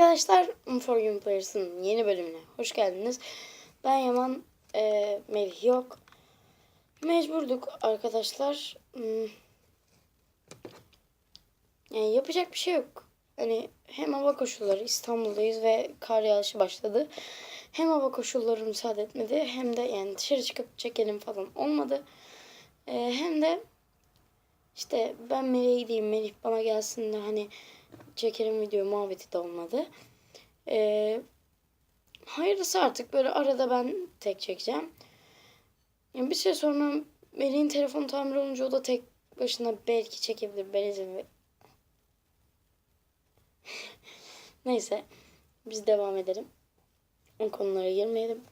arkadaşlar, For Game Players'ın yeni bölümüne hoş geldiniz. Ben Yaman, e, Melih yok. Mecburduk arkadaşlar. Hmm. Yani yapacak bir şey yok. Hani hem hava koşulları İstanbul'dayız ve kar yağışı başladı. Hem hava koşulları müsaade etmedi hem de yani dışarı çıkıp çekelim falan olmadı. E, hem de işte ben Melih'e gideyim, Melih bana gelsin de hani çekelim video muhabbeti de olmadı. Ee, hayırlısı artık böyle arada ben tek çekeceğim. Yani bir süre sonra Melih'in telefonu tamir olunca o da tek başına belki çekebilir. Ben izin Neyse biz devam edelim. O konulara girmeyelim.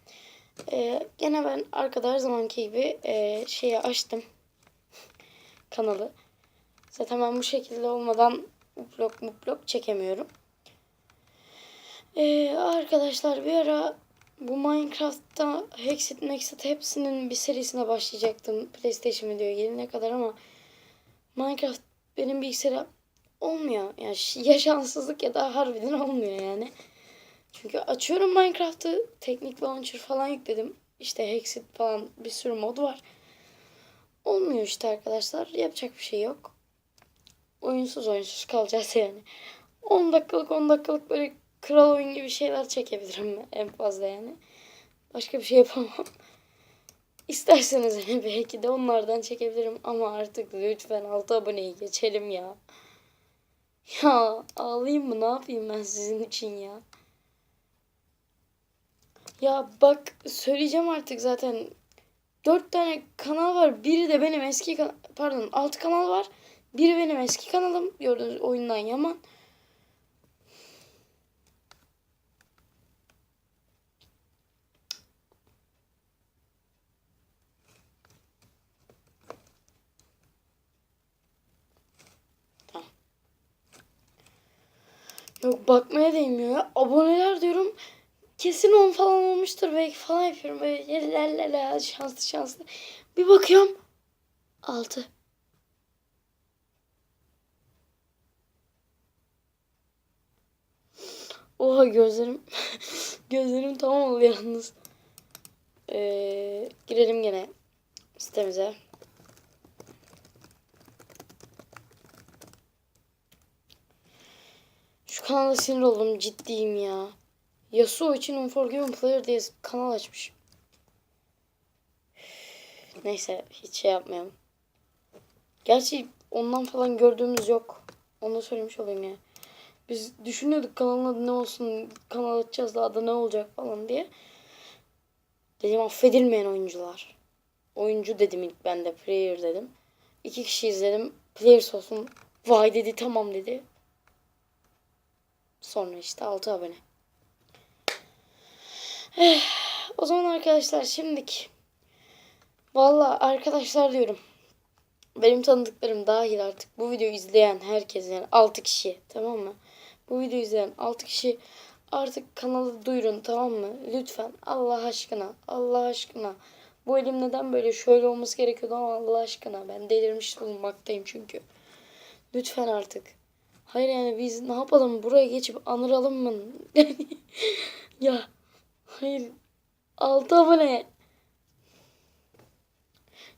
Ee, gene ben arkada her zamanki gibi e, şeyi açtım. Kanalı. Zaten ben bu şekilde olmadan vlog mublog çekemiyorum. Ee, arkadaşlar bir ara bu Minecraft'ta Hexit Maxit hepsinin bir serisine başlayacaktım. PlayStation videoya gelene kadar ama Minecraft benim bilgisayara olmuyor. Yani ya şanssızlık ya da harbiden olmuyor yani. Çünkü açıyorum Minecraft'ı teknik launcher falan yükledim. İşte Hexit falan bir sürü mod var. Olmuyor işte arkadaşlar. Yapacak bir şey yok oyunsuz oyunsuz kalacağız yani. 10 dakikalık 10 dakikalık böyle kral oyun gibi şeyler çekebilirim en fazla yani. Başka bir şey yapamam. İsterseniz hani belki de onlardan çekebilirim ama artık lütfen 6 aboneyi geçelim ya. Ya ağlayayım mı ne yapayım ben sizin için ya. Ya bak söyleyeceğim artık zaten. 4 tane kanal var. Biri de benim eski kan- pardon 6 kanal var. Biri benim eski kanalım. Gördüğünüz oyundan Yaman. Yok bakmaya değmiyor ya. Aboneler diyorum. Kesin 10 falan olmuştur belki falan yapıyorum. Böyle la şanslı şanslı. Bir bakıyorum. 6. Oha gözlerim gözlerim tamam oldu yalnız. Ee, girelim gene sitemize. Şu kanala sinir oldum ciddiyim ya. Yasuo için Unforgiven Player diye kanal açmış. Neyse hiç şey yapmayalım. Gerçi ondan falan gördüğümüz yok. Onu söylemiş olayım ya. Biz düşünüyorduk kanalın adı ne olsun, kanal açacağız da adı ne olacak falan diye. Dedim affedilmeyen oyuncular. Oyuncu dedim ilk ben de player dedim. İki kişi izledim. Players olsun. Vay dedi tamam dedi. Sonra işte 6 abone. Eh, o zaman arkadaşlar şimdilik. Valla arkadaşlar diyorum. Benim tanıdıklarım dahil artık bu videoyu izleyen herkes yani 6 kişi tamam mı? Bu videoyu izleyen 6 kişi artık kanalı duyurun tamam mı? Lütfen Allah aşkına Allah aşkına. Bu elim neden böyle şöyle olması gerekiyordu ama Allah aşkına ben delirmiş bulunmaktayım çünkü. Lütfen artık. Hayır yani biz ne yapalım buraya geçip anıralım mı? ya hayır 6 abone.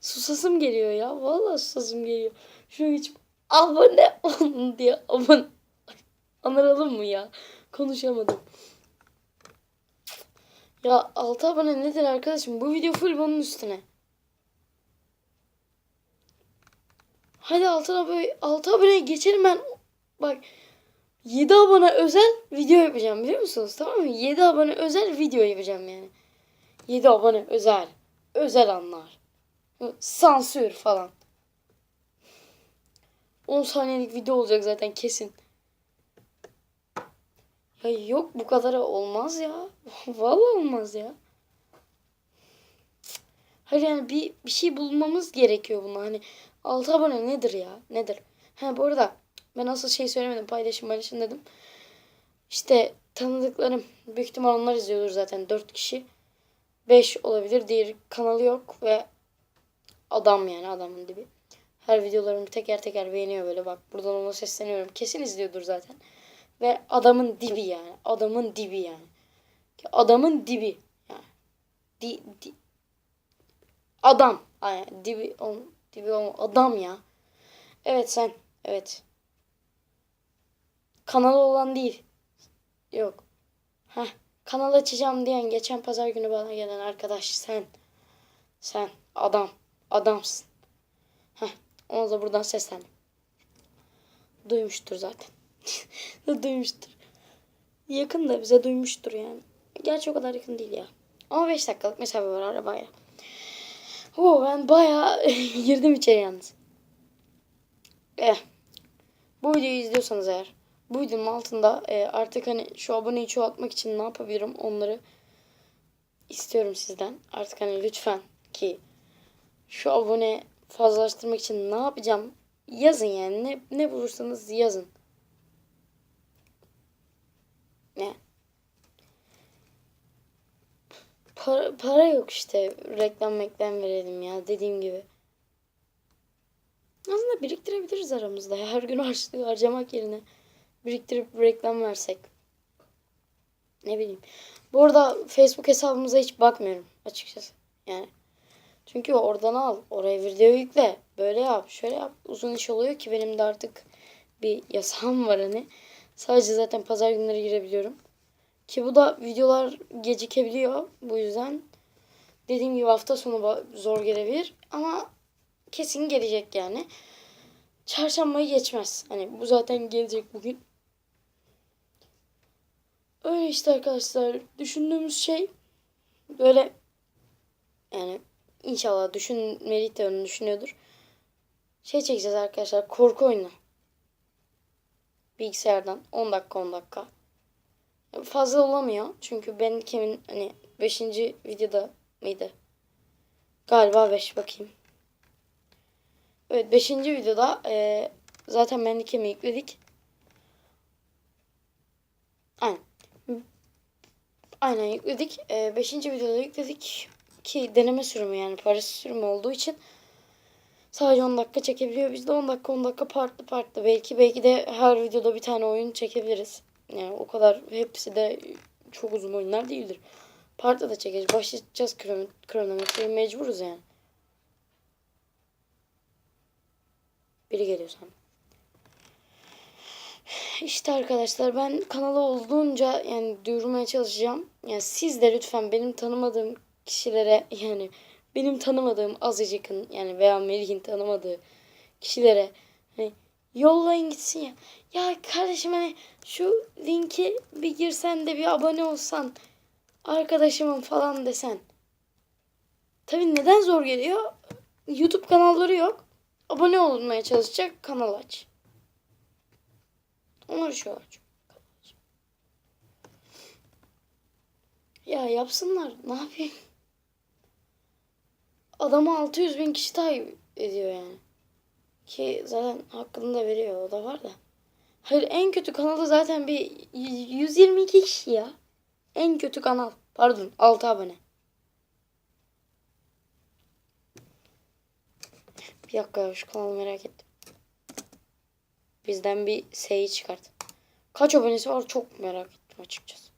Susasım geliyor ya. Vallahi susasım geliyor. Şuna geçip abone olun diye abone. Anıralım mı ya? Konuşamadım. Ya 6 abone nedir arkadaşım? Bu video full bunun üstüne. Hadi 6 abone 6 abone geçelim ben. Bak 7 abone özel video yapacağım biliyor musunuz? Tamam mı? 7 abone özel video yapacağım yani. 7 abone özel. Özel anlar. Sansür falan. 10 saniyelik video olacak zaten kesin. Ya yok bu kadar olmaz ya. Vallahi olmaz ya. Hayır yani bir, bir şey bulmamız gerekiyor buna. Hani 6 abone nedir ya? Nedir? Ha bu arada ben asıl şey söylemedim. Paylaşım paylaşım dedim. İşte tanıdıklarım. Büyük ihtimal onlar izliyordur zaten. 4 kişi. 5 olabilir. Diğer kanalı yok ve adam yani adamın dibi. Her videolarımı teker teker beğeniyor böyle bak. Buradan ona sesleniyorum. Kesin izliyordur zaten. Ve adamın dibi yani. Adamın dibi yani. Adamın dibi. Yani. Di, di. Adam. Aynen. Dibi, ol, dibi ol, adam ya. Evet sen. Evet. Kanalı olan değil. Yok. Heh. Kanal açacağım diyen geçen pazar günü bana gelen arkadaş sen. Sen. Adam. Adamsın. Heh. Ona da buradan seslendim. Duymuştur zaten. duymuştur. Yakın da bize duymuştur yani. Gerçi o kadar yakın değil ya. Ama 5 dakikalık mesafe var arabaya. Oo, ben bayağı girdim içeri yalnız. Eh. Bu videoyu izliyorsanız eğer bu videonun altında e, artık hani şu aboneyi çoğaltmak için ne yapabilirim onları istiyorum sizden. Artık hani lütfen ki şu abone fazlalaştırmak için ne yapacağım yazın yani ne, ne bulursanız yazın. Ne? Para, para yok işte reklam meklam verelim ya dediğim gibi. Aslında biriktirebiliriz aramızda. ya. Her gün harçlığı harcamak yerine biriktirip reklam versek. Ne bileyim. Bu arada Facebook hesabımıza hiç bakmıyorum açıkçası. Yani. Çünkü oradan al. Oraya video yükle. Böyle yap. Şöyle yap. Uzun iş oluyor ki benim de artık bir yasağım var hani. Sadece zaten pazar günleri girebiliyorum. Ki bu da videolar gecikebiliyor. Bu yüzden dediğim gibi hafta sonu zor gelebilir. Ama kesin gelecek yani. Çarşambayı geçmez. Hani bu zaten gelecek bugün. Öyle işte arkadaşlar. Düşündüğümüz şey böyle yani inşallah düşünmeli de onu düşünüyordur. Şey çekeceğiz arkadaşlar. Korku oyunu. Bilgisayardan 10 dakika 10 dakika. Fazla olamıyor. Çünkü ben kimin hani 5. videoda mıydı? Galiba 5 bakayım. Evet 5. videoda e, zaten ben kimi yükledik. Aynen. Aynen yükledik. 5. videoda yükledik. Ki deneme sürümü yani parası sürümü olduğu için sadece 10 dakika çekebiliyor. Biz de 10 dakika 10 dakika farklı farklı. Belki belki de her videoda bir tane oyun çekebiliriz. Yani o kadar hepsi de çok uzun oyunlar değildir. Partda da çekeceğiz. Başlayacağız krono- kronometreyi mecburuz yani. Biri geliyor sanırım. İşte arkadaşlar ben kanalı olduğunca yani duyurmaya çalışacağım. Yani siz de lütfen benim tanımadığım kişilere yani benim tanımadığım azıcıkın yani veya Melih'in tanımadığı kişilere hani yollayın gitsin ya. Ya kardeşim hani şu linki bir girsen de bir abone olsan arkadaşımın falan desen. Tabii neden zor geliyor? YouTube kanalları yok. Abone olmaya çalışacak kanal aç. Onlar şu aç. Ya yapsınlar. Ne yapayım? Adamı 600 bin kişi takip ediyor yani. Ki zaten hakkını da veriyor. O da var da. Hayır en kötü kanalı zaten bir 122 kişi ya. En kötü kanal. Pardon 6 abone. Bir dakika şu kanalı merak ettim. Bizden bir S'yi çıkart. Kaç abonesi var çok merak ettim açıkçası.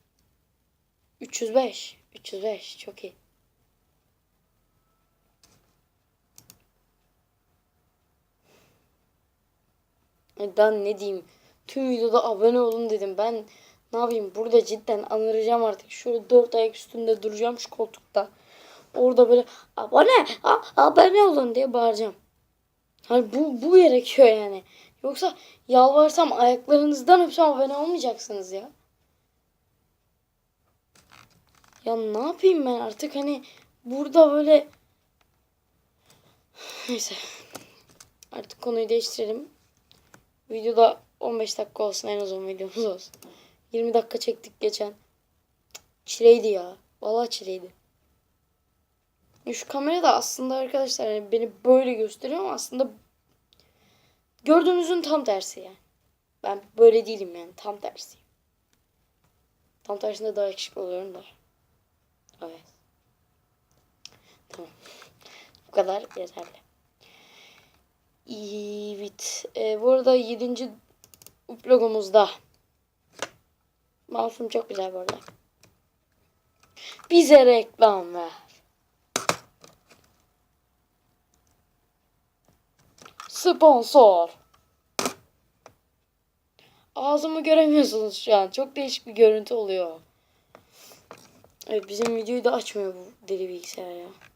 305. 305 çok iyi. Daha ne diyeyim. Tüm videoda abone olun dedim. Ben ne yapayım burada cidden anıracağım artık. Şöyle dört ayak üstünde duracağım şu koltukta. Orada böyle abone a- abone olun diye bağıracağım. Hani bu, bu gerekiyor yani. Yoksa yalvarsam ayaklarınızdan öpsem abone olmayacaksınız ya. Ya ne yapayım ben artık hani burada böyle neyse artık konuyu değiştirelim. Videoda 15 dakika olsun en uzun videomuz olsun. 20 dakika çektik geçen. Çileydi ya. Vallahi çileydi. Şu kamera da aslında arkadaşlar hani beni böyle gösteriyor ama aslında gördüğünüzün tam tersi yani. Ben böyle değilim yani tam tersi. Tam tersinde daha yakışıklı oluyorum da. Evet. Tamam. Bu kadar yeterli. Evet. Ee, bu arada 7. vlogumuzda Mouse'um çok güzel bu arada. Bize reklam ver. Sponsor. Ağzımı göremiyorsunuz şu an. Çok değişik bir görüntü oluyor. Evet bizim videoyu da açmıyor bu deli bilgisayar ya.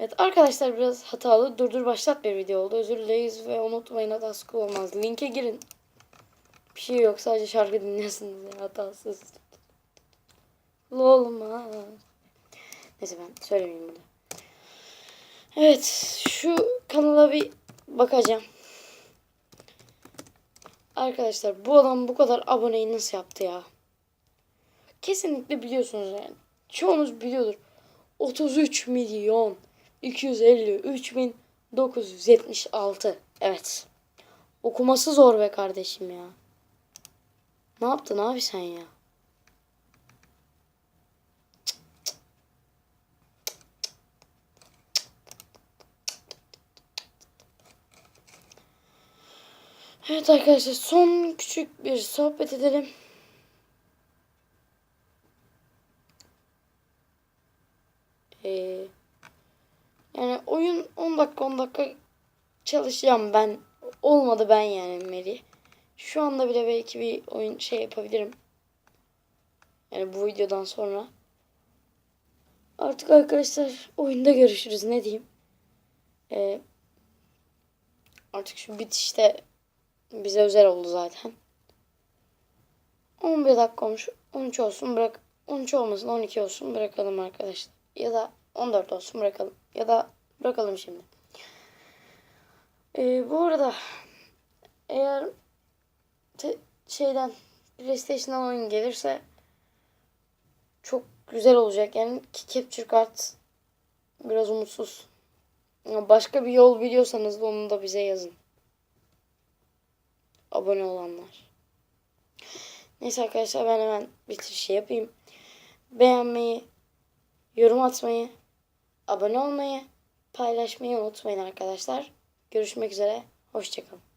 Evet arkadaşlar biraz hatalı durdur başlat bir video oldu. Özür dileriz ve unutmayın hatası olmaz. Linke girin. Bir şey yok sadece şarkı dinliyorsunuz ya hatasız. Olmaz. Neyse ben söylemeyeyim burada. Evet şu kanala bir bakacağım. Arkadaşlar bu adam bu kadar aboneyi nasıl yaptı ya? Kesinlikle biliyorsunuz yani. Çoğunuz biliyordur. 33 milyon 253 bin 976. Evet. Okuması zor be kardeşim ya. Ne yaptın abi sen ya? Evet arkadaşlar son küçük bir sohbet edelim. Ee, yani oyun 10 dakika 10 dakika çalışacağım ben. Olmadı ben yani Meri. Şu anda bile belki bir oyun şey yapabilirim. Yani bu videodan sonra. Artık arkadaşlar oyunda görüşürüz ne diyeyim. Ee, artık şu bitişte bize özel oldu zaten. 11 dakika olmuş. 13 olsun bırak. 13 olmasın 12 olsun bırakalım arkadaşlar. Ya da 14 olsun bırakalım. Ya da bırakalım şimdi. Ee, bu arada eğer şeyden PlayStation'dan oyun gelirse çok güzel olacak. Yani Capture Card biraz umutsuz. Başka bir yol biliyorsanız da onu da bize yazın. Abone olanlar. Neyse arkadaşlar ben hemen bitirişi yapayım. Beğenmeyi, yorum atmayı, abone olmayı, paylaşmayı unutmayın arkadaşlar. Görüşmek üzere. Hoşçakalın.